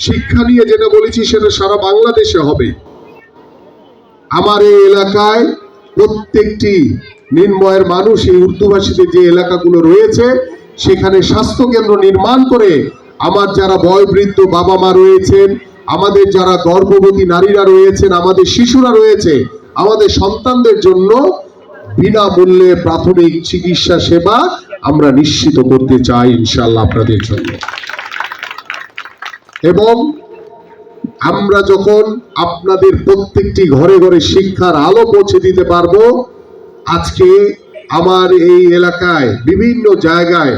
শিক্ষা নিয়ে যেটা বলেছি সেটা সারা বাংলাদেশে হবে। আমার এই এলাকায় প্রত্যেকটি নির্ময়ের মানুষ, এই উর্দুভাষীদের যে এলাকাগুলো রয়েছে, সেখানে স্বাস্থ্য কেন্দ্র নির্মাণ করে আমার যারা বয়োবৃদ্ধ বাবা মা রয়েছেন, আমাদের যারা গর্ভবতী নারীরা রয়েছেন, আমাদের শিশুরা রয়েছে, আমাদের সন্তানদের জন্য বিনামূল্যে প্রাথমিক চিকিৎসা সেবা আমরা নিশ্চিত করতে চাই ইনশাল্লাহ আপনাদের জন্য। এবং আমরা যখন আপনাদের প্রত্যেকটি ঘরে ঘরে শিক্ষার আলো পৌঁছে দিতে পারব, আজকে আমার এই এলাকায় বিভিন্ন জায়গায়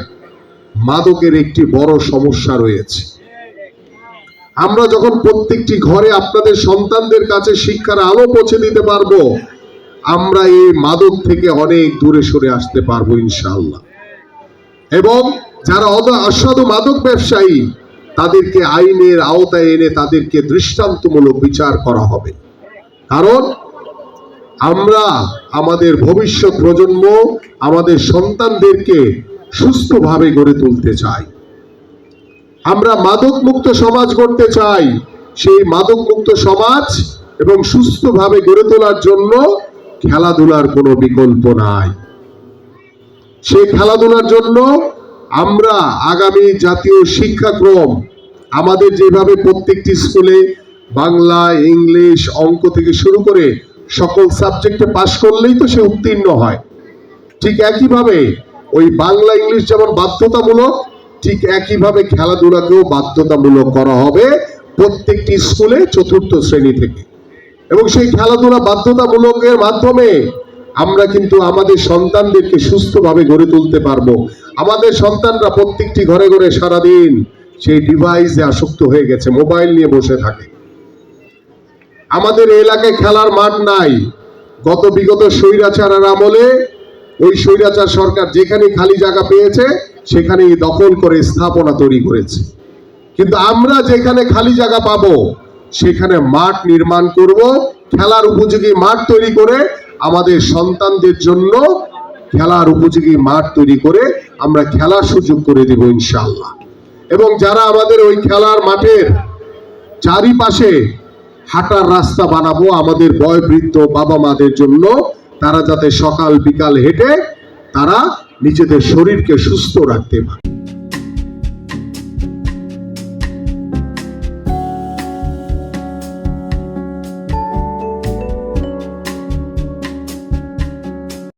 মাদকের একটি বড় সমস্যা রয়েছে। আমরা যখন প্রত্যেকটি ঘরে আপনাদের সন্তানদের কাছে শিক্ষার আলো পৌঁছে দিতে পারব, আমরা এই মাদক থেকে অনেক দূরে সরে আসতে পারব ইনশাআল্লাহ। এবং যারা অসাধু মাদক ব্যবসায়ী তাদেরকে আইনের আওতায় এনে তাদেরকে দৃষ্টান্তমূলক বিচার করা হবে। কারণ আমরা, আমাদের ভবিষ্যৎ প্রজন্ম, আমাদের সন্তানদেরকে সুস্থভাবে গড়ে তুলতে চাই। আমরা মাদক মুক্ত সমাজ গড়তে চাই। সেই মাদক মুক্ত সমাজ এবং সুস্থভাবে গড়ে তোলার জন্য খেলাধুলার কোনো বিকল্প নাই। সেই খেলাধুলার জন্য আমরা আগামী জাতীয় শিক্ষাক্রম আমাদের যেভাবে প্রত্যেকটি স্কুলে বাংলা, ইংলিশ অঙ্ক থেকে শুরু করে সকল সাবজেক্টে পাশ করলেই তো সে উত্তীর্ণ হয়। ঠিক একইভাবে ওই বাংলা, ইংলিশ যেমন বাধ্যতামূলক, ঠিক একইভাবে খেলাধুলাকেও বাধ্যতামূলক করা হবে প্রত্যেকটি স্কুলে চতুর্থ শ্রেণি থেকে। এবং সেই খেলাধুলা বাধ্যতামূলকের মাধ্যমে আমরা কিন্তু আমাদের সন্তানদেরকে সুস্থভাবে গড়ে তুলতে পারব। আমাদের সন্তানরা প্রত্যেকটি ঘরে ঘরে সারাদিন সেই ডিভাইসে আসক্ত হয়ে গেছে মোবাইল নিয়ে বসে থাকে। আমাদের এলাকায় খেলার মাঠ নাই। গত বিগত স্বৈরাচারের আমলে ওই স্বৈরাচার সরকার যেখানে খালি জায়গা পেয়েছে, সেখানেই দখল করে স্থাপনা তৈরি করেছে। কিন্তু আমরা যেখানে খালি জায়গা পাবো, সেখানে মাঠ নির্মাণ করব, খেলার উপযোগী মাঠ তৈরি করে আমাদের সন্তানদের জন্য খেলার উপযোগী মাঠ তৈরি করে আমরা খেলার সুযোগ করে দেব ইনশাআল্লাহ। এবং যারা আমাদের ওই খেলার মাঠের চারিপাশে হাঁটার রাস্তা বানাবো, আমাদের বয়বৃদ্ধ বাবা মাদের জন্য তারা যাতে সকাল বিকাল হেঁটে তারা নিজেদের শরীরকে সুস্থ রাখতে পারে।